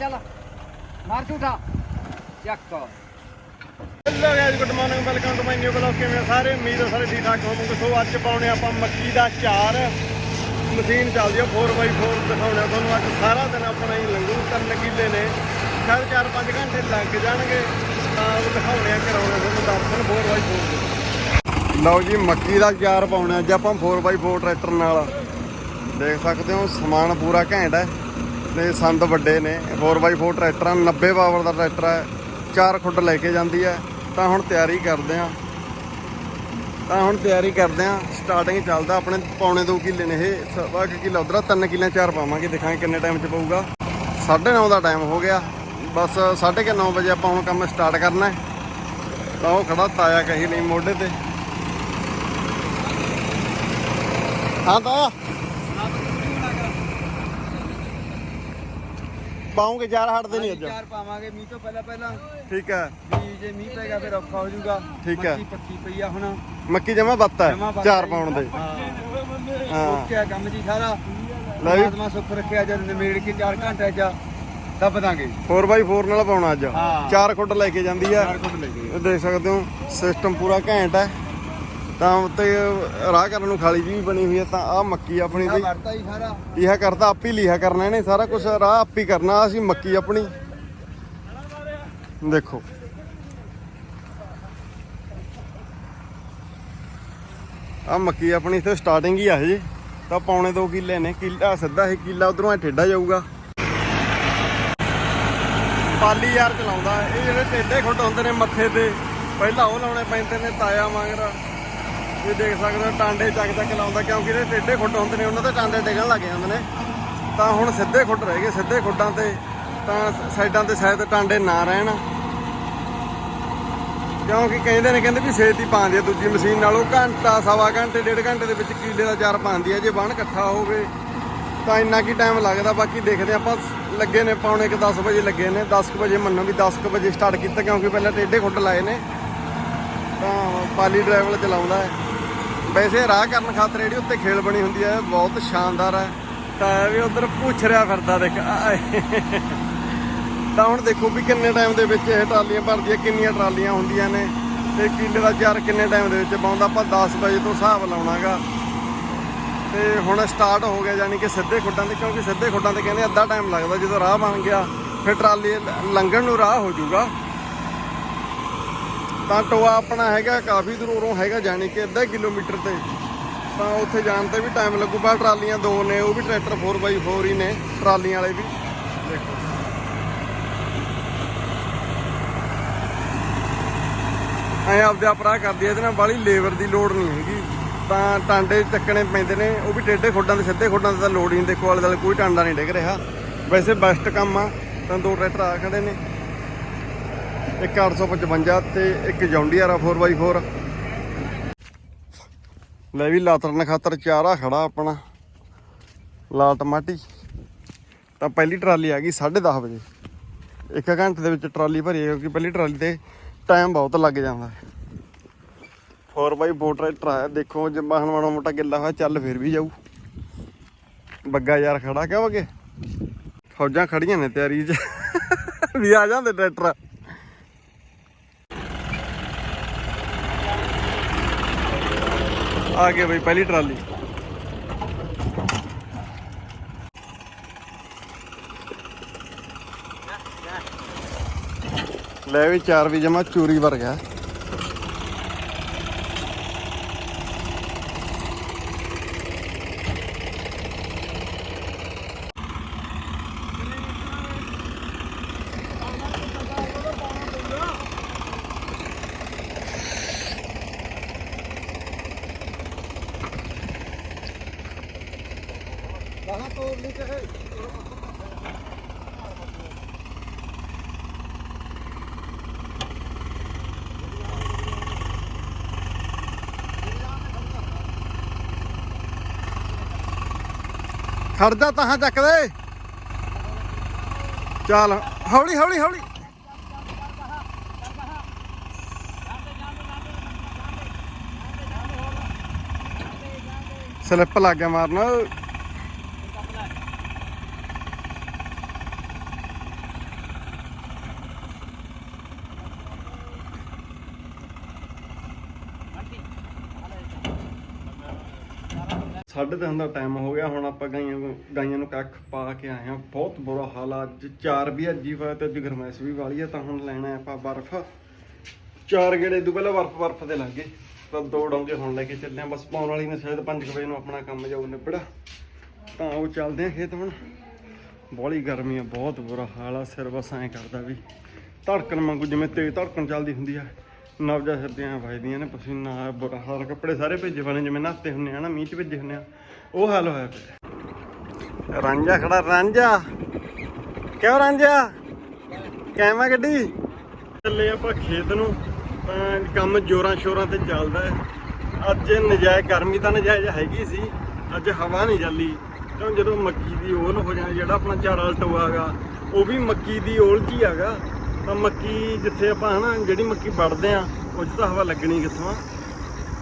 ਚੱਲ ਮਾਰ ਝੂਠਾ। ਚੱਕ hello guys good morning welcome to my new blog ਕਿਵੇਂ ਆ ਸਾਰੇ? ਉਮੀਦ ਹੈ ਸਾਰੇ ਠੀਕ ਠਾਕ ਹੋਵੋਗੇ। ਸੋ ਅੱਜ ਪਾਉਣੇ ਆਪਾਂ ਮੱਕੀ ਦਾ ਚਾਰ। ਮਸ਼ੀਨ ਚੱਲਦੀ ਆ 4x4 ਦਿਖਾਉਣਾ ਤੁਹਾਨੂੰ। ਅੱਜ ਸਾਰਾ ਦਿਨ ਆਪਣਾ ਹੀ ਲੰਘੂ ਕਰਨ ਕਿੱਲੇ ਨੇ। ਸ਼ਾਇਦ 4-5 ਘੰਟੇ ਲੱਗ ਜਾਣਗੇ। ਤਾਂ ਉਹ ਦਿਖਾਉਣੇ ਆ ਕਰਾਉਣੇ ਤੁਹਾਨੂੰ ਦਰਸ਼ਨ 4x4 ਦੇ। ਲਓ ਜੀ ਮੱਕੀ ਦਾ ਚਾਰ ਪਾਉਣਾ ਅੱਜ ਆਪਾਂ 4x4 ਟਰੈਕਟਰ ਨਾਲ। ਦੇਖ ਸਕਦੇ ਹੋ ਸਮਾਨ ਪੂਰਾ ਘੈਂਟ ਹੈ। ਤੇ ਸੰਦ ਵੱਡੇ ਨੇ 4x4 ਟਰੈਕਟਰ ਆ, 90 ਪਾਵਰ ਦਾ ਟਰੈਕਟਰ ਹੈ ਚਾਰ ਖੁੱਡ ਲੈ ਕੇ ਜਾਂਦੀ ਹੈ। ਤਾਂ ਹੁਣ ਤਿਆਰੀ ਕਰਦੇ ਆ ਤਾਂ ਹੁਣ ਤਿਆਰੀ ਕਰਦੇ ਆ ਸਟਾਰਟਿੰਗ ਚੱਲਦਾ ਆਪਣੇ ਪੌਣੇ 2 ਕਿੱਲੇ ਨੇ ਇਹ। ਸਵਾ ਕੁ ਕਿੱਲਾ ਉਧਰ 3 ਕਿੱਲੇ ਚਾਰ ਪਾਵਾਂਗੇ। ਦੇਖਾਂਗੇ ਕਿੰਨੇ ਟਾਈਮ 'ਚ ਪਊਗਾ। 9:30 ਦਾ ਟਾਈਮ ਹੋ ਗਿਆ। ਬਸ 9:30 ਵਜੇ ਆਪਾਂ ਹੁਣ ਕੰਮ ਸਟਾਰਟ ਕਰਨਾ ਤਾਂ ਉਹ ਖੜਾ ਤਾਇਆ ਕਹੀ ਨਹੀਂ ਮੋਢੇ ਤੇ। ਹਾਂ ਤਾਇਆ। ਪਾਉਂਗੇ ਚਾਰ ਹਟਦੇ ਨਹੀਂ ਅੱਜ। ਚਾਰ ਪਾਵਾਂਗੇ ਮੀਂਹ ਤੋਂ ਪਹਿਲਾਂ ਪਹਿਲਾਂ। ਠੀਕ ਹੈ। ਵੀ ਜੇ ਮੀਂਹ ਪੈਗਾ ਫਿਰ ਔਖਾ ਹੋ ਜਾਊਗਾ। ਠੀਕ ਹੈ। ਮੱਕੀ ਪੱਕੀ ਪਈ ਆ ਹੁਣ। ਮੱਕੀ ਜਮਾ ਬੱਤ ਹੈ ਬੱਤ ਚਾਰ ਹੈ। ਪਾਉਣ ਦੇ। ਹਾਂ। ਓਕੇ ਆ ਕੰਮ ਜੀ ਸਾਰਾ। ਲੈ ਵੀ। ਪਰਮਾਤਮਾ ਸੁੱਖ ਰੱਖਿਆ ਜਦ ਨਿਮੇੜ ਕੇ 4 ਘੰਟੇ ਚ ਦੱਬ ਦਾਂਗੇ। 4x4 ਨਾਲ ਪਾਉਣਾ ਅੱਜ। ਹਾਂ। ਚਾਰ ਖੁੱਡ ਲੈ ਕੇ ਜਾਂਦੀ ਆ। ਚਾਰ ਕੁੱਟ ਲੈ ਗਏ ਦੇਖ ਸਕਦੇ ਹੋ ਸਿਸਟਮ ਪੂਰਾ ਘੈਂਟ ਹੈ। ਤਾਂ ਉੱਤੇ ਰਾਹ ਕਰਨ ਨੂੰ ਖਾਲੀ ਜੀ ਵੀ ਬਣੀ ਹੋਈ ਹੈ ਤਾਂ ਆ ਮੱਕੀ ਆਪਣੀ ਦੀ। ਵਰਤਾ ਹੀ ਸਾਰਾ। ਲਿਆ ਕਰਤਾ ਆਪ ਹੀ ਲਿਆ ਕਰਨਾ ਇਹਨੇ ਸਾਰਾ ਕੁਝ ਰਾਹ ਆਪ ਹੀ ਕਰਨਾ ਅਸੀਂ ਮੱਕੀ ਆਪਣੀ। ਦੇਖੋ। ਆ ਮੱਕੀ ਆਪਣੀ ਇੱਥੇ ਸਟਾਰਟਿੰਗ ਹੀ ਆ ਹਜੇ। ਤਾਂ ਪੌਣੇ 2 ਕਿੱਲੇ ਨੇ ਕਿੱਲਾ ਸਿੱਧਾ ਇਹ ਕਿੱਲਾ ਉਧਰੋਂ ਐ ਠੇਡਾ ਜਾਊਗਾ। ਪਾਲੀ ਯਾਰ ਚਲਾਉਂਦਾ ਇਹ ਜਿਹੜੇ ਟੇਡੇ ਖੁੱਡ ਹੁੰਦੇ ਨੇ ਮੱਥੇ ਤੇ ਪਹਿਲਾਂ ਉਹ ਲਾਉਣੇ ਪੈਂਦੇ ਨੇ ਤਾਇਆ ਮੰਗਰ ਇਹ ਦੇਖ ਸਕਦੇ ਹੋ ਟਾਂਡੇ ਚੱਕ ਚੱਕ ਲਾਉਂਦਾ ਕਿਉਂਕਿ ਇਹਦੇ ਟੇਢੇ ਖੁੱਡ ਹੁੰਦੇ ਨੇ, ਉਹਨਾਂ ਤੇ ਟਾਂਡੇ ਡਿੱਗਣ ਲੱਗ ਜਾਂਦੇ ਨੇ। ਤਾਂ ਹੁਣ ਸਿੱਧੇ ਖੁੱਡ ਰਹਿ ਗਏ, ਸਿੱਧੇ ਖੁੱਡਾਂ ਤੇ ਤਾਂ ਸਾਈਡਾਂ ਤੇ ਸ਼ਾਇਦ ਟਾਂਡੇ ਨਾ ਰਹਿਣ। ਕਿਉਂਕਿ ਕਹਿੰਦੇ ਨੇ, ਕਹਿੰਦੇ ਵੀ ਛੇਤੀ ਪਾਉਂਦੀ ਆ ਦੂਜੀ ਮਸ਼ੀਨ ਨਾਲੋਂ, ਘੰਟਾ, ਸਵਾ ਘੰਟੇ, ਡੇਢ ਘੰਟੇ ਦੇ ਵਿੱਚ ਕੀਲੇ ਦਾ ਚਾਰ ਪਾਉਂਦੀ ਆ। ਜੇ ਬਾਣ ਇਕੱਠਾ ਹੋਵੇ, ਤਾਂ ਇੰਨਾ ਕੀ ਟਾਈਮ ਲੱਗਦਾ? ਬਾਕੀ ਦੇਖਦੇ ਆਪਾਂ, ਲੱਗੇ ਨੇ ਪੌਣੇ ਕਿ 10 ਵਜੇ ਲੱਗੇ ਨੇ। 10 ਕੁ ਵਜੇ ਮੰਨੋ ਵੀ 10 ਕੁ ਵਜੇ ਸਟਾਰਟ ਕੀਤਾ, ਕਿਉਂਕਿ ਪਹਿਲਾਂ ਟੇਢੇ ਖੁੱਟ ਲਾਏ ਨੇ। ਤਾਂ ਪਾਲੀ ਡਰਾਈਵਰ ਚਲਾਉਂਦਾ ਹੈ। ਵੈਸੇ ਰਾਹ ਕਰਨ ਖਾਤਰ ਜਿਹੜੀ ਉੱਤੇ ਖੇਲ ਬਣੀ ਹੁੰਦੀ ਹੈ, ਬਹੁਤ ਸ਼ਾਨਦਾਰ ਹੈ। ਤਾਂ ਵੀ ਉਧਰ ਪੁੱਛ ਰਿਹਾ ਫਿਰਦਾ ਦੇਖ ਤਾਂ ਹੁਣ ਦੇਖੋ ਵੀ ਕਿੰਨੇ ਟਾਈਮ ਦੇ ਵਿੱਚ ਇਹ ਟਰਾਲੀਆਂ ਭਰਦੀਆਂ, ਕਿੰਨੀਆਂ ਟਰਾਲੀਆਂ ਹੁੰਦੀਆਂ ਨੇ ਤੇ ਕਿੱਲੇ ਦਾ ਚਾਰ ਕਿੰਨੇ ਟਾਈਮ ਦੇ ਵਿੱਚ ਪਾਉਂਦਾ ਆਪਾਂ 10 ਵਜੇ ਤੋਂ ਹਿਸਾਬ ਲਾਉਣਾਗਾ। ਤੇ ਹੁਣ ਸਟਾਰਟ ਹੋ ਗਿਆ ਯਾਨੀ ਕਿ ਸਿੱਧੇ ਖੁੱਡਾਂ ਤੇ, ਕਿਉਂਕਿ ਸਿੱਧੇ ਖੁੱਡਾਂ ਤੇ ਕਹਿੰਦੇ ਅੱਧਾ ਟਾਈਮ ਲੱਗਦਾ, ਜਦੋਂ ਰਾਹ ਬਣ ਗਿਆ, ਫਿਰ ਟਰਾਲੀ ਲੰਘਣ ਨੂੰ ਰਾਹ ਹੋ ਜਾਊਗਾ। ਤਾਂ ਟੋਆ ਆਪਣਾ ਹੈਗਾ, ਕਾਫੀ ਦੂਰੋਂ ਹੈਗਾ, ਜਾਣੀ ਕਿ ਅੱਧਾ ਕਿਲੋਮੀਟਰ ਤੇ। ਤਾਂ ਉੱਥੇ ਜਾਣ ਤੇ ਵੀ ਟਾਈਮ ਲੱਗੂਗਾ, ਟਰਾਲੀਆਂ ਦੋ ਨੇ, ਉਹ ਵੀ ਟਰੈਕਟਰ 4x4 ਹੀ ਨੇ, ਟਰਾਲੀਆਂ ਵਾਲੇ ਵੀ। ਦੇਖੋ। ਐ ਆਪਦੇ ਆਪਰਾ ਕਰਦੀ ਇਹਦੇ ਨਾਲ ਬਾਹਲੀ ਲੇਬਰ ਦੀ ਲੋੜ ਨਹੀਂ ਹੈਗੀ। ਤਾਂ ਟਾਂਡੇ ਚੱਕਣੇ ਪੈਂਦੇ ਨੇ, ਉਹ ਵੀ ਟੇਢੇ ਖੋਡਾਂ ਦੇ, ਸਿੱਧੇ ਖੋਡਾਂ ਤੇ ਤਾਂ ਲੋੜ ਹੀ ਨਹੀਂ, ਦੇਖੋ ਵਾਲੇ ਦਾ ਕੋਈ ਟਾਂਡਾ ਨਹੀਂ ਡਿੱਗ ਰਿਹਾ। ਵੈਸੇ ਬੈਸਟ ਕੰਮ ਆ, ਤਾਂ ਦੋ ਟਰੈਕਟਰ ਆ ਖੜੇ ਨੇ। ਇੱਕ 855 ਤੇ ਇੱਕ ਜੌਂਡੀਆਰ 4x4 ਲੈ ਵੀ ਲਾਤਰਨ ਖਾਤਰ ਚਾਰਾ ਖੜਾ ਆਪਣਾ। ਲਾਲ ਟਮਾਟੀ ਤਾਂ ਪਹਿਲੀ ਟਰਾਲੀ ਆ ਗਈ 10:30 ਵਜੇ। ਇੱਕ ਘੰਟੇ ਦੇ ਵਿੱਚ ਟਰਾਲੀ ਭਰੀ ਕਿਉਂਕਿ ਪਹਿਲੀ ਟਰਾਲੀ ਤੇ ਟਾਈਮ ਬਹੁਤ ਲੱਗ ਜਾਂਦਾ। ਹੈ 4x4 ਟਰੈਕਟਰ ਆਇਆ ਦੇਖੋ ਜੇ ਬਾਹਣ ਮਾੜਾ ਮੋਟਾ ਗਿੱਲਾ ਹੋਇਆ, ਚੱਲ ਫਿਰ ਵੀ ਜਾਊ। ਬੱਗਾ ਯਾਰ ਖੜਾ ਕਿਉਂ ਬੱਗੇ ਫੌਜਾਂ ਖੜੀਆਂ ਨੇ ਤਿਆਰੀ 'ਚ। ਵੀ ਆ ਜਾਂਦੇ ਟਰੈਕਟਰ ਆ ਗਏ ਬਈ ਪਹਿਲੀ ਟਰਾਲੀ। ਲੈ ਵੀ ਚਾਰ ਵੀ ਜਮਾ ਚੂਰੀ ਵਰਗਾ। ਖੜਦਾ ਤਾਂ ਲਈ ਚੱਕ ਦੇ। ਚੱਲ ਹੌਲੀ ਹੌਲੀ ਹੌਲੀ। ਸਲਿੱਪ ਲੱਗ ਗਿਆ ਮਾਰਨ। ਸਾਢੇ ਤਿੰਨ ਦਾ ਟਾਈਮ ਹੋ ਗਿਆ, ਹੁਣ ਆਪਾਂ ਗਾਈਆਂ ਗਾਈਆਂ ਨੂੰ ਕੱਖ ਪਾ ਕੇ ਆਏ ਹਾਂ। ਬਹੁਤ ਬੁਰਾ ਹਾਲ ਆ। ਅੱਜ ਚਾਰ ਵੀ ਅੱਜੀ ਵਾ ਤੇ ਅੱਜ ਗਰਮੈਸ਼ ਵੀ ਵਾਲੀ ਆ, ਤਾਂ ਹੁਣ ਲੈਣਾ ਆਪਾਂ ਬਰਫ਼। ਚਾਰ ਗੇੜੇ ਤੋਂ ਪਹਿਲਾਂ ਬਰਫ਼ ਬਰਫ਼ ਦੇ ਲੱਗੇ ਤਾਂ ਦੋ ਡੋਂਗੇ ਹੁਣ ਲੈ ਕੇ ਚੱਲੇ ਆ ਬਸ ਪਾਉਣ ਵਾਲੀ ਨੇ ਸ਼ਾਇਦ 5 ਵਜੇ ਨੂੰ ਆਪਣਾ ਕੰਮ ਜਾਊ ਨਿਬੜਾ। ਤਾਂ ਉਹ ਚੱਲਦੇ ਆ ਖੇਤ ਹੁਣ। ਬੋਲੀ ਗਰਮੀ ਆ, ਬਹੁਤ ਬੁਰਾ ਹਾਲ ਆ। ਸਿਰ ਬਸ ਐਂ ਕਰਦਾ ਵੀ ਧੜਕਣ ਵਾਂਗੂ, ਜਿਵੇਂ ਤੇਜ਼ ਧੜਕਣ ਚੱਲਦੀ ਹੁੰਦੀ ਆ। ਨਵਜਾ ਸਰਦੀਆਂ ਵਜਦੀਆਂ ਨੇ, ਪਸੀਨਾ, ਬੁਰਾ ਹਾਲ, ਕੱਪੜੇ ਸਾਰੇ ਭੇਜੇ ਬਣੇ, ਜਿਵੇਂ ਨਹਾਤੇ ਹੁੰਨੇ ਆ ਨਾ, ਮੀਂਹ ਚ ਭੇਜੇ ਹੁੰਨੇ ਆ। ਉਹ ਹਾਲ ਹੋਇਆ ਪਿਆ। ਰਾਂਝਾ ਖੜਾ, ਰਾਂਝਾ। ਕਿਉਂ ਰਾਂਝਾ? ਕੈਮਾ ਗੱਡੀ? ਚੱਲੇ ਆਪਾਂ ਖੇਤ ਨੂੰ ਕੰਮ ਜੋਰਾਂ ਸ਼ੋਰਾਂ ਤੇ ਚੱਲਦਾ ਹੈ। ਅੱਜ ਨਜਾਇਜ਼, ਗਰਮੀ ਤਾਂ ਨਜਾਇਜ਼ ਹੈਗੀ ਸੀ। ਅੱਜ ਹਵਾ ਨਹੀਂ ਚੱਲੀ। ਕਿਉਂ ਜਦੋਂ ਮੱਕੀ ਦੀ ਓਲ ਹੋ ਜਾਣਾ ਜਿਹੜਾ ਆਪਣਾ ਝਾੜਾ ਟੋਆਗਾ ਉਹ ਵੀ ਮੱਕੀ ਦੀ ਓਲ 'ਚ ਹੀ ਹੈਗਾ। ਤਾਂ ਮੱਕੀ ਜਿੱਥੇ ਆਪਾਂ ਹਨਾ, ਜਿਹੜੀ ਮੱਕੀ ਵੜਦੇ ਆ ਉਹ 'ਚ ਤਾਂ ਹਵਾ ਲੱਗਣੀ ਕਿੱਥੋਂ ਆ?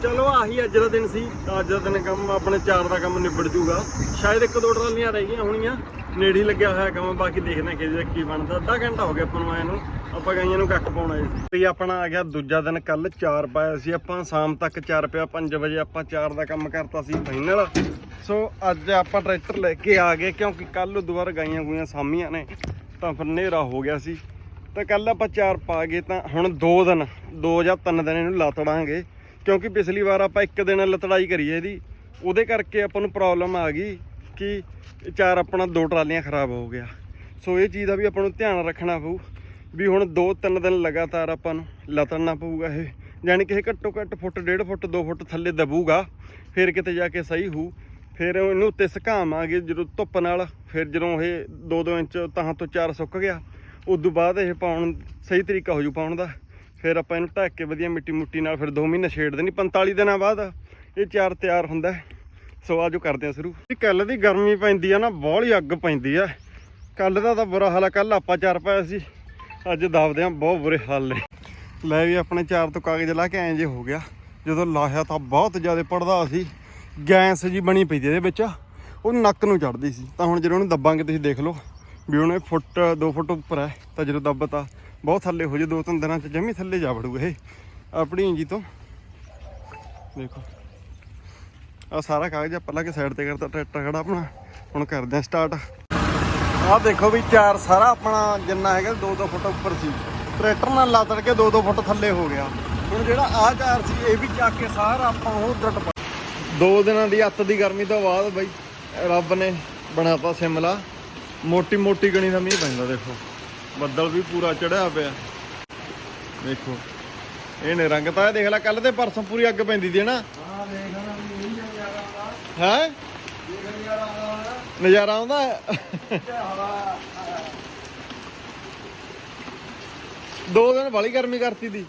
ਚਲੋ ਆਹੀ ਅੱਜ ਦਾ ਦਿਨ ਸੀ, ਅੱਜ ਦਾ ਦਿਨ ਕੰਮ ਆਪਣੇ ਚਾਰ ਦਾ ਕੰਮ ਨਿਬੜ ਜੂਗਾ ਸ਼ਾਇਦ ਇੱਕ ਦੋ ਟਰਾਲੀਆਂ ਰਹਿ ਗਈਆਂ ਹੋਣੀਆਂ, ਨੇੜੇ ਹੀ ਲੱਗਿਆ ਹੋਇਆ ਕੰਮ, ਬਾਕੀ ਦੇਖਦੇ ਹਾਂ ਕਿ ਕੀ ਬਣਦਾ। ਅੱਧਾ ਘੰਟਾ ਹੋ ਗਿਆ ਆਪਾਂ ਨੂੰ ਆਏ ਨੂੰ, ਆਪਾਂ ਗਾਈਆਂ ਨੂੰ ਕੱਖ ਪਾਉਣਾ ਸੀ। ਵੀ ਆਪਣਾ ਆ ਗਿਆ ਦੂਜਾ ਦਿਨ ਕੱਲ ਚਾਰ ਪਾਇਆ ਸੀ ਆਪਾਂ, ਸ਼ਾਮ ਤੱਕ ਚਾਰ ਪਿਆ 5 ਵਜੇ ਆਪਾਂ ਚਾਰ ਦਾ ਕੰਮ ਕਰਤਾ ਸੀ ਫਾਈਨਲ ਸੋ ਅੱਜ ਆਪਾਂ ਟਰੈਕਟਰ ਲੈ ਕੇ ਆ ਗਏ, ਕਿਉਂਕਿ ਕੱਲ ਦੁਬਾਰਾ ਗਾਈਆਂ ਗੂਈਆਂ ਸਾਮੀਆਂ ਨੇ, ਤਾਂ ਫਿਰ ਹਨੇਰਾ ਹੋ ਗਿਆ ਸੀ। ਤਾਂ ਕੱਲ ਆਪਾਂ ਚਾਰ ਪਾ ਗਏ ਤਾਂ ਹੁਣ 2 ਦਿਨ 2 ਜਾਂ 3 ਦਿਨ ਇਹਨੂੰ ਲਤੜਾਂਗੇ। ਕਿਉਂਕਿ ਪਿਛਲੀ ਵਾਰ ਆਪਾਂ ਇੱਕ ਦਿਨ ਲਤੜਾਈ ਕਰੀ ਇਹਦੀ, ਉਹਦੇ ਕਰਕੇ ਆਪਾਂ ਨੂੰ ਪ੍ਰੋਬਲਮ ਆ ਗਈ ਕਿ ਚਾਰ ਆਪਣਾ ਦੋ ਟਰਾਲੀਆਂ ਖਰਾਬ ਹੋ ਗਿਆ। ਸੋ ਇਹ ਚੀਜ਼ ਦਾ ਵੀ ਆਪਾਂ ਨੂੰ ਧਿਆਨ ਰੱਖਣਾ ਪਊ ਵੀ ਹੁਣ 2-3 ਦਿਨ ਲਗਾਤਾਰ ਆਪਾਂ ਨੂੰ ਲਤੜਨਾ ਪਊਗਾ ਇਹ। ਯਾਨੀ ਕਿ ਇਹ ਘੱਟੋ ਘੱਟ ਫੁੱਟ 1.5 ਫੁੱਟ 2 ਫੁੱਟ ਥੱਲੇ ਦਬੂਗਾ, ਫਿਰ ਕਿਤੇ ਜਾ ਕੇ ਸਹੀ ਹੋਊ। ਫਿਰ ਇਹਨੂੰ ਉੱਤੇ ਸੁਕਾਵਾਂਗੇ ਜਦੋਂ ਧੁੱਪ ਨਾਲ, ਫਿਰ ਜਦੋਂ ਇਹ 2-2 ਇੰਚ ਤਾਂ ਤੋਂ 4 ਸੁੱਕ ਗਿਆ। ਉਦੋਂ ਬਾਅਦ ਇਹ ਪਾਉਣ ਸਹੀ ਤਰੀਕਾ ਹੋ ਜੂ ਪਾਉਣ ਦਾ। ਫਿਰ ਆਪਾਂ ਇਹਨੂੰ ਢੱਕ ਕੇ ਵਧੀਆ ਮਿੱਟੀ ਮੁੱਟੀ ਨਾਲ ਫਿਰ 2 ਮਹੀਨੇ ਛੇੜ ਦੇਣੀ 45 ਦਿਨਾਂ ਬਾਅਦ। ਇਹ ਚਾਰ ਤਿਆਰ ਹੁੰਦਾ ਹੈ। ਸੋ ਆਜੋ ਕਰਦੇ ਆ ਸ਼ੁਰੂ। ਇਹ ਕੱਲ ਦੀ ਗਰਮੀ ਪੈਂਦੀ ਆ ਨਾ ਬਾਹਲੀ ਅੱਗ ਪੈਂਦੀ ਆ। ਕੱਲ ਦਾ ਤਾਂ ਬੁਰਾ ਹਾਲ ਆ ਕੱਲ ਆਪਾਂ ਚਾਰ ਪਾਇਆ ਸੀ। ਅੱਜ ਦੱਬਦੇ ਆ ਬਹੁਤ ਬੁਰੇ ਹਾਲ ਨੇ। ਲੈ ਵੀ ਆਪਣੇ ਚਾਰ ਤੋਂ ਕਾਗਜ਼ ਲਾ ਕੇ ਐਂ ਜੇ ਹੋ ਗਿਆ। ਜਦੋਂ ਲਾਹਿਆ ਤਾਂ ਬਹੁਤ ਜ਼ਿਆਦਾ ਪੜਦਾ ਸੀ। ਗੈਸ ਜੀ ਬਣੀ ਪਈ ਸੀ ਇਹਦੇ ਵਿੱਚ। ਉਹ ਨੱਕ ਨੂੰ ਚੜਦੀ ਸੀ। ਤਾਂ ਹੁਣ ਜਦੋਂ ਉਹਨੂੰ ਦੱਬਾਂਗੇ, ਤੁਸੀਂ ਦੇਖ ਲਓ। ਵੀ ਉਹਨੇ ਫੁੱਟ 2 ਫੁੱਟ ਉੱਪਰ ਹੈ, ਤਾਂ ਜਦੋਂ ਦੱਬਤਾ, ਬਹੁਤ ਥੱਲੇ ਹੋ ਜੇ, ਦੋ ਤਿੰਨ ਦਿਨਾਂ ਚ ਜਮੀ ਥੱਲੇ ਜਾ ਵੜੂਗਾ ਇਹ। ਆਪਣੀ ਇੰਜੀ ਤੋਂ। ਦੇਖੋ। ਆ ਸਾਰਾ ਕਾਗਜ਼ ਆਪਾਂ ਲਾ ਕੇ ਸਾਈਡ ਤੇ ਕਰਤਾ, ਟਰੈਕਟਰ ਖੜਾ ਆਪਣਾ। ਹੁਣ ਕਰਦੇ ਆ ਸਟਾਰਟ ਆਹ ਦੇਖੋ ਵੀ ਚਾਰ ਸਾਰਾ ਆਪਣਾ ਜਿੰਨਾ ਹੈਗਾ 2-2 ਫੁੱਟ ਉੱਪਰ ਸੀ। ਟਰੈਕਟਰ ਨਾਲ ਲੱਤੜ ਕੇ 2-2 ਫੁੱਟ ਥੱਲੇ ਹੋ ਗਿਆ। ਹੁਣ ਜਿਹੜਾ ਆਹ ਚਾਰ ਸੀ, ਇਹ ਵੀ ਚੱਕ ਕੇ ਸਾਰਾ ਆਪਾਂ ਉਹ ਉੱਧਰ ਦੋ ਦਿਨਾਂ ਦੀ ਅੱਤ ਦੀ ਗਰਮੀ ਤੋਂ ਬਾਅਦ ਬਈ, ਰੱਬ ਨੇ ਬਣਾਤਾ ਸਿਮਲਾ। ਮੋਟੀ ਮੋਟੀ ਗਣੀ ਦਾ ਮੀਂਹ ਪੈਂਦਾ ਦੇਖੋ। ਬੱਦਲ ਵੀ ਪੂਰਾ ਚੜਿਆ ਪਿਆ। ਦੇਖੋ ਇਹਨੇ ਰੰਗ ਤਾਂ ਇਹ ਦੇਖ ਲੈ ਕੱਲ ਤੇ ਪਰਸੋਂ ਪੂਰੀ ਅੱਗ ਪੈਂਦੀ ਸੀ ਨਾ ਹਾਂ ਦੇਖ ਨਾ ਨਜ਼ਾਰਾ ਆਉਂਦਾ। ਹੈ? ਨਜ਼ਾਰਾ ਦੋ ਦਿਨ ਬਾਲੀ ਗਰਮੀ ਕਰਤੀ ਦੀ।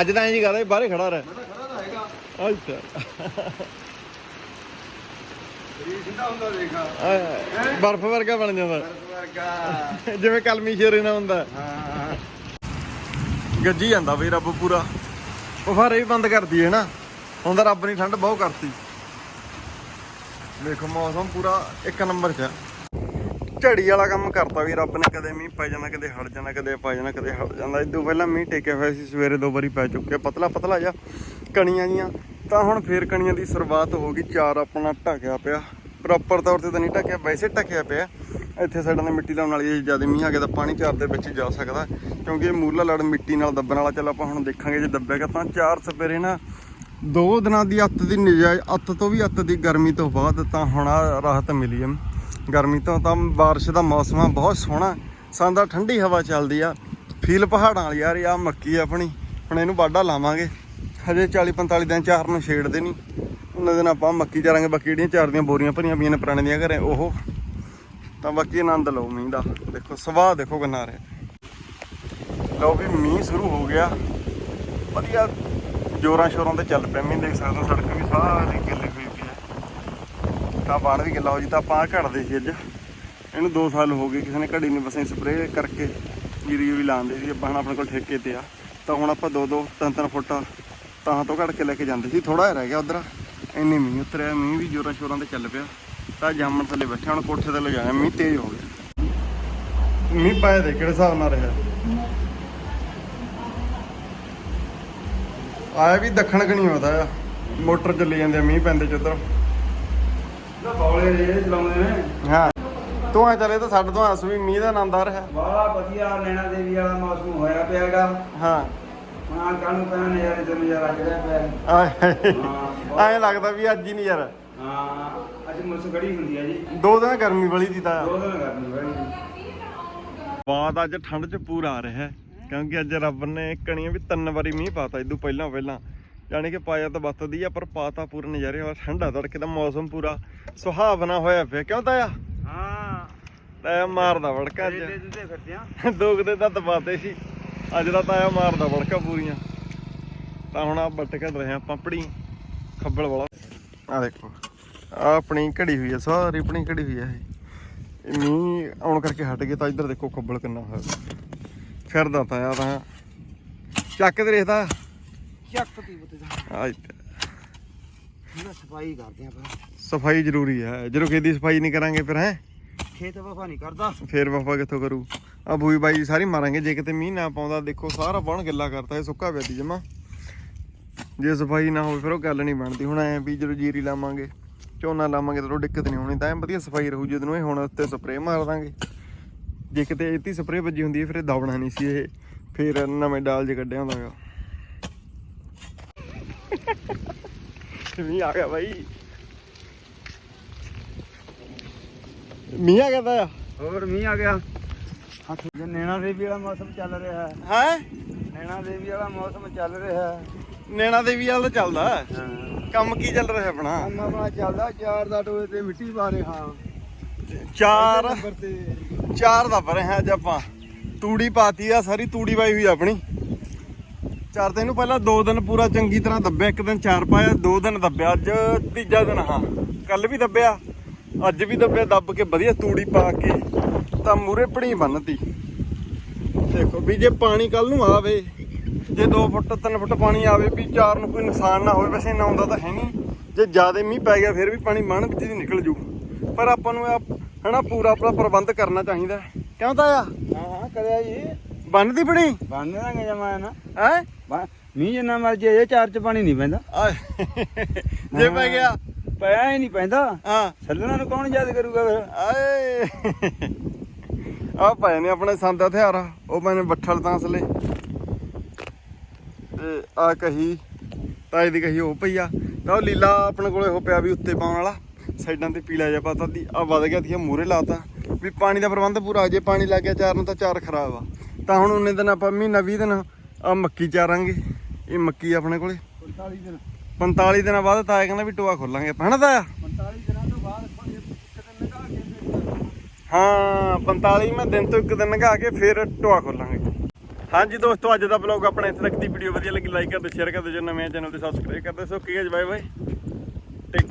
ਅੱਜ ਤਾਂ ਐਂ ਜੀ ਕਰਦਾ ਬਾਹਰੇ ਖੜਾ ਰਹਿ। ਤਾਂ ਖੜਾ ਤਾਂ ਹੈਗਾ। ਅੱਛਾ। ਸਰੀਰ ਬਰਫ਼ ਵਰਗਾ ਬਣ ਜਾਂਦਾ। ਜਿਵੇਂ ਕਲਮੀ ਸ਼ੇਰੇ ਨਾਲ ਹੁੰਦਾ। ਗੱਜੀ ਜਾਂਦਾ ਬਈ ਰੱਬ ਪੂਰਾ। ਉਹ ਵੀ ਬੰਦ ਕਰਦੀ ਹੈ ਨਾ। ਹੁਣ ਤਾਂ ਰੱਬ ਨੇ ਠੰਡ ਬਹੁਤ ਕਰਤੀ। ਦੇਖੋ ਮੌਸਮ ਪੂਰਾ ਇੱਕ ਨੰਬਰ 'ਚ ਆ। ਝੜੀ ਵਾਲਾ ਕੰਮ ਕਰਤਾ ਵੀ ਰੱਬ ਨੇ, ਕਦੇ ਮੀਂਹ ਪੈ ਜਾਣਾ ਕਦੇ ਹਟ ਜਾਣਾ ਕਦੇ ਪੈ ਜਾਣਾ ਕਦੇ ਹਟ ਜਾਂਦਾ। ਇਦੋਂ ਪਹਿਲਾਂ ਮੀਂਹ ਟੇਕਿਆ ਹੋਇਆ ਸੀ, ਸਵੇਰੇ ਦੋ ਵਾਰੀ ਪੈ ਚੁੱਕਿਆ। ਪਤਲਾ ਪਤਲਾ ਜਾ ਕਣੀਆਂ ਜੀਆਂ। ਤਾਂ ਹੁਣ ਫੇਰ ਕਣੀਆਂ ਦੀ ਸ਼ੁਰੂਆਤ ਹੋ ਗਈ, ਚਾਰ ਆਪਣਾ ਢੱਕਿਆ ਪਿਆ। ਪ੍ਰੋਪਰ ਤੌਰ ਤੇ ਤਾਂ ਨਹੀਂ ਢੱਕਿਆ, ਵੈਸੇ ਢੱਕਿਆ ਪਿਆ। ਇੱਥੇ ਸਾਈਡਾਂ ਦੇ ਮਿੱਟੀ ਲਾਉਣ ਵਾਲੀ ਜ਼ਿਆਦਾ ਮੀਂਹ ਆ ਗਿਆ ਤਾਂ ਪਾਣੀ ਚਾਰ ਦੇ ਵਿੱਚ ਜਾ ਸਕਦਾ, ਕਿਉਂਕਿ ਇਹ ਮੂਰਲਾ ਲੜ ਮਿੱਟੀ ਨਾਲ ਦੱਬਣ ਵਾਲਾ, ਚੱਲ ਆਪਾਂ ਹੁਣ ਦੇਖਾਂਗੇ ਜੇ ਦੱਬੇਗਾ ਤਾਂ। ਚਾਰ ਸਪੇਰੇ ਨਾ ਦੋ ਦਿਨਾਂ ਦੀ ਅੱਤ ਦੀ ਨਜਾਇਜ਼ ਅੱਤ ਤੋਂ ਵੀ ਅੱਤ ਦੀ ਗਰਮੀ ਤੋਂ ਬਾਅਦ ਤਾਂ ਹੁਣ ਆਹ ਰਾਹਤ ਮਿਲੀ ਹੈ। ਗਰਮੀ ਤੋਂ ਤਾਂ ਬਾਰਿਸ਼ ਦਾ ਮੌਸਮ ਆ, ਬਹੁਤ ਸੋਹਣਾ। ਸਾਂਦਾ ਠੰਡੀ ਹਵਾ ਚੱਲਦੀ ਆ। ਫੀਲ ਪਹਾੜਾਂ ਵਾਲੀ ਯਾਰ ਆ ਮੱਕੀ ਆ ਆਪਣੀ, ਹੁਣ ਇਹਨੂੰ ਵਾਢਾ ਲਾਵਾਂਗੇ। ਹਜੇ 40 45 ਦਿਨ ਚਾਰ ਨੂੰ ਛੇੜਦੇ ਨਹੀਂ ਉਹਨਾਂ ਦਿਨ ਆਪਾਂ ਮੱਕੀ ਚਾਰਾਂਗੇ, ਬਾਕੀ ਜਿਹੜੀਆਂ ਚਾਰ ਦੀਆਂ ਬੋਰੀਆਂ ਭਰੀਆਂ ਪਈਆਂ ਨੇ ਪੁਰਾਣੇ ਦੀਆਂ ਘਰੇ, ਉਹ। ਤਾਂ ਬਾਕੀ ਆਨੰਦ ਲਓ ਮੀਂਹ ਦਾ। ਦੇਖੋ, ਸਵਾਹ ਦੇਖੋ ਕਿੰਨਾ ਰਿਹਾ ਲਓ ਵੀ ਮੀਂਹ ਸ਼ੁਰੂ ਹੋ ਗਿਆ। ਵਧੀਆ ਜੋਰਾਂ ਸ਼ੋਰਾਂ ਤੇ ਚੱਲ ਪਿਆ। ਮੀਂਹ ਦੇਖ ਸਕਦੇ ਹੋ, ਸੜਕ ਵੀ ਸਾਰੀ ਗਿੱਲੀ ਹੋਈ ਪਈ ਹੈ ਤਾਂ ਬਾਣ ਵੀ ਗਿੱਲਾ ਹੋ ਜੀ, ਤਾਂ ਆਪਾਂ ਆਹ ਘੜਦੇ ਸੀ ਅੱਜ। ਇਹਨੂੰ 2 ਸਾਲ ਹੋ ਗਏ, ਕਿਸੇ ਨੇ ਘੜੀ ਨਹੀਂ ਬਸੇ ਸਪਰੇਅ ਕਰਕੇ, ਜੀਰੀ ਵੀ ਲਾਉਂਦੇ ਸੀ। ਆਪਾਂ ਹੁਣ ਆਪਣੇ ਕੋਲ ਠੇਕੇ ਤੇ ਆ। ਤਾਂ ਹੁਣ ਆਪਾਂ 2 2 3 3 ਫੁੱਟ ਤਾਂ ਤੋਂ ਘੜ ਕੇ ਲੈ ਕੇ ਜਾਂਦੇ ਸੀ ਥੋੜਾ ਰਹਿ ਗਿਆ ਉਧਰ। ਇੰਨੇ ਮੀਂਹ ਉਤਰਿਆ ਮੀਂਹ ਵੀ ਜੋਰਾਂ ਸ਼ੋਰਾਂ ਤੇ ਚੱਲ ਪਿਆ। ਤਾਂ ਜਾਮਣ ਥੱਲੇ ਬੈਠੇ ਹੁਣ ਕੋਠੇ ਤੇ ਲੈ ਜਾਣਾ ਮੀਂਹ ਤੇਜ਼ ਹੋ ਗਿਆ। ਮੀਂਹ ਪਾਇਆ ਦੇ ਕਿਹੜੇ ਹਿਸਾਬ ਨਾਲ ਰਿਹਾ। ਆਇਆ ਵੀ ਦੱਖਣ ਕਣੀ ਆਉਂਦਾ ਆ ਮੋਟਰ ਚੱਲੀ ਜਾਂਦੇ ਆ ਮੀਂਹ ਪੈਂਦੇ ਚ ਉਧਰ। ਤਾਂ ਬੌਲੇ ਜਿਹੜੇ ਚਲਾਉਂਦੇ ਨੇ। ਹਾਂ ਤੂੰ ਆ ਚੱਲੇ ਤਾਂ ਸਾਡੇ ਤੋਂ ਹੱਸ ਵੀ ਮੀਂਹ ਦਾ ਆਨੰਦ ਆ ਰਿਹਾ ਵਾਹ ਵਧੀਆ ਨੈਣਾ ਦੇਵੀ ਵਾਲਾ ਮੌਸਮ ਹੋਇਆ ਪਿਆਗਾ ਹਾਂ। ਹਾਂ ਕਾਨੂੰ ਪੈਣਾ ਨਜ਼ਾਰੇ ਤੇ ਨਜ਼ਾਰਾ ਚੜਿਆ ਪਿਆ ਹਾਂ ਐਂ ਲੱਗਦਾ ਵੀ ਅੱਜ ਹੀ ਨਹੀਂ ਯਾਰ। ਹਾਂ ਅੱਜ ਮੁਰਸ ਗੜੀ ਹੁੰਦੀ ਆ ਜੀ। ਦੋ ਦਿਨ ਗਰਮੀ ਵਾਲੀ ਦੀ ਤਾਂ। ਦੋ ਦਿਨ ਕਰਨੀ ਬੜੀ ਬਾਦ ਅੱਜ ਠੰਡ ਚ ਪੂਰਾ ਆ ਰਿਹਾ ਹੈ ਕਿਉਂਕਿ ਅੱਜ ਰੱਬ ਨੇ ਕਣੀਆਂ ਵੀ ਤਿੰਨ ਵਾਰੀ ਮੀਂਹ ਪਾਤਾ ਇਦੋਂ ਪਹਿਲਾਂ ਪਹਿਲਾਂ। ਯਾਨੀ ਕਿ ਪਾਇਆ ਤਾਂ ਬੱਤਦੀ ਆ ਪਰ ਪਾਤਾ ਪੂਰੇ ਨਜ਼ਾਰੇ ਵਾਲਾ ਠੰਡਾ ਤੜਕੇ ਦਾ ਮੌਸਮ ਪੂਰਾ ਸੁਹਾਵਣਾ ਹੋਇਆ ਪਿਆ। ਕਿਉਂ ਤਾਇਆ? ਹਾਂ। ਤਾਇਆ ਮਾਰਦਾ ਵੜਕਾ ਅੱਜ। ਤੇਰੇ ਤੇ ਫਿਰਦੇ ਆ। ਦੋ ਕੁ ਦਿਨ ਤਾਂ ਦਬਾਤੇ ਸੀ। ਅੱਜ ਦਾ ਤਾਇਆ ਮਾਰਦਾ ਵੜਕਾ ਪੂਰੀਆਂ। ਤਾਂ ਹੁਣ ਆ ਬੱਟ ਕੱਢ ਰਹੇ ਆਪਾਂ ਪੜੀ ਖੱਬਲ ਵਾਲਾ। ਆ ਦੇਖੋ ਆ ਆਪਣੀ ਘੜੀ ਹੋਈ ਆ ਸਾਰੀ ਆਪਣੀ ਘੜੀ ਹੋਈ ਆ ਇਹ। ਮੀਂਹ ਆਉਣ ਕਰਕੇ ਹਟ ਗਏ ਤਾਂ ਇੱਧਰ ਦੇਖੋ ਖੱਬਲ ਕਿੰਨਾ ਹੋਇਆ। ਫਿਰਦਾ ਤਾਇਆ ਤਾਂ। ਚੱਕ ਤੇ ਦੇਖਦਾ ਚੱਕ ਤੀ ਬਤੇ ਜਾ। ਆ ਸਫ਼ਾਈ ਕਰਦੇ ਆ ਸਫ਼ਾਈ ਜ਼ਰੂਰੀ ਹੈ। ਜਦੋਂ ਖੇਤੀ ਸਫ਼ਾਈ ਨਹੀਂ ਕਰਾਂਗੇ ਫਿਰ ਹੈ? ਖੇਤ ਵਫਾ ਨਹੀਂ ਕਰਦਾ। ਫੇਰ ਵਫਾ ਕਿੱਥੋਂ ਕਰੂ? ਆ ਬੂਈ ਬਾਈ ਸਾਰੀ ਮਾਰਾਂਗੇ, ਜੇ ਕਿਤੇ ਮੀਂਹ ਨਾ ਪਾਉਂਦਾ, ਦੇਖੋ ਸਾਰਾ ਬਣ ਗਿੱਲਾ ਕਰਤਾ, ਇਹ ਸੁੱਕਾ ਪਿਆ ਦੀ ਜਮਾ। ਜੇ ਸਫ਼ਾਈ ਨਾ ਹੋਵੇ, ਫਿਰ ਉਹ ਗੱਲ ਨਹੀਂ ਬਣਦੀ। ਹੁਣ ਐ ਵੀ ਜਦੋਂ ਜੀਰੀ ਲਾਵਾਂਗੇ, ਝੋਨਾ ਲਾਵਾਂਗੇ, ਤਾਂ ਉਹ ਦਿੱਕਤ ਨਹੀਂ ਹੋਣੀ, ਤਾਂ ਐ ਵਧੀਆ ਸਫ਼ਾਈ ਰਹੂ, ਜਦੋਂ ਇਹ ਹੁਣ ਉੱਤੇ ਸਪਰੇਅ ਮਾਰ ਦਾਂਗੇ। ਜੇ ਕਿਤੇ ਇੱਤੀ ਸਪਰੇਅ ਵੱਜੀ ਹੁੰਦੀ ਹੈ ਫਿਰ ਇਹ ਦਬਣਾ ਨਹੀਂ ਸੀ ਇਹ। ਫਿਰ ਨਵੇਂ ਡਾਲ ਜੇ ਕੱਢਿਆ ਹੁੰਦਾਗਾ। ਮੀਂਹ ਆ ਗਿਆ ਬਾਈ। ਮੀਂਹ ਆ ਗਿਆ ਤਾਂ। ਹੋਰ ਮੀਂਹ ਆ ਗਿਆ। ਹੱਥ ਜੇ ਨੈਣਾ ਦੇਵੀ ਵਾਲਾ ਮੌਸਮ ਚੱਲ ਰਿਹਾ ਹੈ। ਹੈ? ਨੈਣਾ ਦੇਵੀ ਵਾਲਾ ਮੌਸਮ ਚੱਲ ਰਿਹਾ ਹੈ। ਨੈਣਾ ਦੇਵੀ ਵਾਲਾ ਤਾਂ ਚੱਲਦਾ। ਹਾਂ। ਕੰਮ ਕੀ ਚੱਲ ਰਿਹਾ ਆਪਣਾ? ਕੰਮ ਆਪਣਾ ਚੱਲਦਾ ਚਾਰ ਦਾ ਟੋਏ ਤੇ ਮਿੱਟੀ ਪਾ ਰਹੇ ਹਾਂ। ਚਾਰ ਚਾਰ ਦਾ ਪਰੇ ਹੈ ਅੱਜ ਆਪਾਂ। ਤੂੜੀ ਪਾਤੀ ਆ ਸਾਰੀ ਤੂੜੀ ਵਾਈ ਹੋਈ ਆਪਣੀ। ਚਾਰ ਦਿਨ ਨੂੰ ਪਹਿਲਾਂ ਦੋ ਦਿਨ ਪੂਰਾ ਚੰਗੀ ਤਰ੍ਹਾਂ ਦੱਬਿਆ ਇੱਕ ਦਿਨ ਚਾਰ ਪਾਇਆ ਦੋ ਦਿਨ ਦੱਬਿਆ। ਅੱਜ ਤੀਜਾ ਦਿਨ ਹਾਂ। ਕੱਲ ਵੀ ਦੱਬਿਆ। ਅੱਜ ਵੀ ਦੱਬਿਆ ਦੱਬ ਕੇ ਵਧੀਆ ਤੂੜੀ ਪਾ ਕੇ ਤਾਂ ਮੂਰੇ ਪੜੀ ਬੰਨਤੀ। ਦੇਖੋ ਵੀ ਜੇ ਪਾਣੀ ਕੱਲ ਨੂੰ ਆਵੇ ਜੇ 2 ਫੁੱਟ 3 ਫੁੱਟ ਪਾਣੀ ਆਵੇ ਵੀ ਚਾਰ ਨੂੰ ਕੋਈ ਨੁਕਸਾਨ ਨਾ ਹੋਵੇ ਵੈਸੇ ਇੰਨਾ ਆਉਂਦਾ ਤਾਂ ਹੈ ਨਹੀਂ। ਜੇ ਜ਼ਿਆਦਾ ਮੀਂਹ ਪੈ ਗਿਆ ਫਿਰ ਵੀ ਪਾਣੀ ਮਣ ਵਿੱਚ ਦੀ ਨਿਕਲ ਜੂ। ਪਰ ਆਪਾਂ ਨੂੰ ਹਨਾ ਪੂਰਾ ਆਪਣਾ ਪ੍ਰਬੰਧ ਕਰਨਾ ਚਾਹੀਦਾ। ਕਿਉਂ ਤਾਂ ਆ ਹਾਂ ਹਾਂ ਕਰਿਆ ਜੀ। ਬੰਨਦੀ ਪਣੀ ਬੰਨ ਦਾਂਗੇ ਜਮਾ ਨਾ। ਹੈ? ਮੀਂਹ ਜਿੰਨਾ ਮਰਜ਼ੀ ਇਹ ਚਾਰ ਚ ਪਾਣੀ ਨਹੀਂ ਪੈਂਦਾ। ਜੇ ਪੈ ਗਿਆ ਪਿਆ ਹੀ ਨਹੀਂ ਪੈਂਦਾ। ਹਾਂ। ਛੱਲਣਾ ਨੂੰ ਕੌਣ ਯਾਦ ਕਰੂਗਾ ਫਿਰ? ਆਏ। ਆ ਪਏ ਨੇ ਆਪਣੇ ਸੰਦ ਹਥਿਆਰ ਉਹ ਮੈਨੇ ਬੱਠਲ ਤਾਂ ਅਸਲੇ। ਤੇ ਆ ਕਹੀ ਤਾਏ ਦੀ ਕਹੀ ਉਹ ਪਈ ਆ ਤਾਂ ਉਹ ਲੀਲਾ ਆਪਣੇ ਕੋਲੇ ਉਹ ਪਿਆ ਵੀ ਉੱਤੇ ਪਾਉਣ ਵਾਲਾ। ਸਾਈਡਾਂ ਤੇ ਪੀਲਾ ਜਿਹਾ ਪਾਤਾ ਦੀ ਆ ਵਧ ਗਿਆ ਤੀ ਮੂਰੇ ਲਾਤਾ। ਵੀ ਪਾਣੀ ਦਾ ਪ੍ਰਬੰਧ ਪੂਰਾ ਜੇ ਪਾਣੀ ਲੱਗ ਗਿਆ ਚਾਰ ਨੂੰ ਤਾਂ ਚਾਰ ਖਰਾਬ ਆ। ਤਾਂ ਹੁਣ ਉਹਨੇ ਦਿਨ ਆਪਾਂ ਮਹੀਨਾ 20 ਦਿਨ ਆ ਮੱਕੀ ਚਾਰਾਂਗੇ। ਇਹ ਮੱਕੀ ਆਪਣੇ ਕੋਲੇ। 45 ਦਿਨ। 45 ਦਿਨਾਂ ਬਾਅਦ ਤਾਇਆ ਕਹਿੰਦਾ ਵੀ ਟੋਆ ਖੋਲਾਂਗੇ ਆਪਾਂ ਹਨਾ ਤਾਇਆ? 45 ਦਿਨਾਂ ਤੋਂ ਬਾਅਦ ਇੱਕ ਦਿਨ ਨਿਕਾਲ ਕੇ ਫਿਰ ਹਾਂ 45 ਮੈਂ ਦਿਨ ਤੋਂ ਇੱਕ ਦਿਨ ਲਗਾ ਕੇ ਫਿਰ ਟੋਆ ਖੋਲਾਂਗੇ। ਹਾਂਜੀ ਦੋਸਤੋ ਅੱਜ ਦਾ ਬਲੌਗ ਆਪਣਾ ਇੱਥੇ ਤੱਕ ਦੀ। ਵੀਡੀਓ ਵਧੀਆ ਲੱਗੀ ਲਾਈਕ ਕਰਦੇ ਸ਼ੇਅਰ ਕਰਦੇ ਜੋ ਨਵੇਂ ਚੈਨਲ ਤੇ ਸਬਸਕ੍ਰਾਈਬ ਕਰਦੇ ਸੋ ਕੀ ਹੈ ਬਾਏ ਬਾਏ ਟੇਕ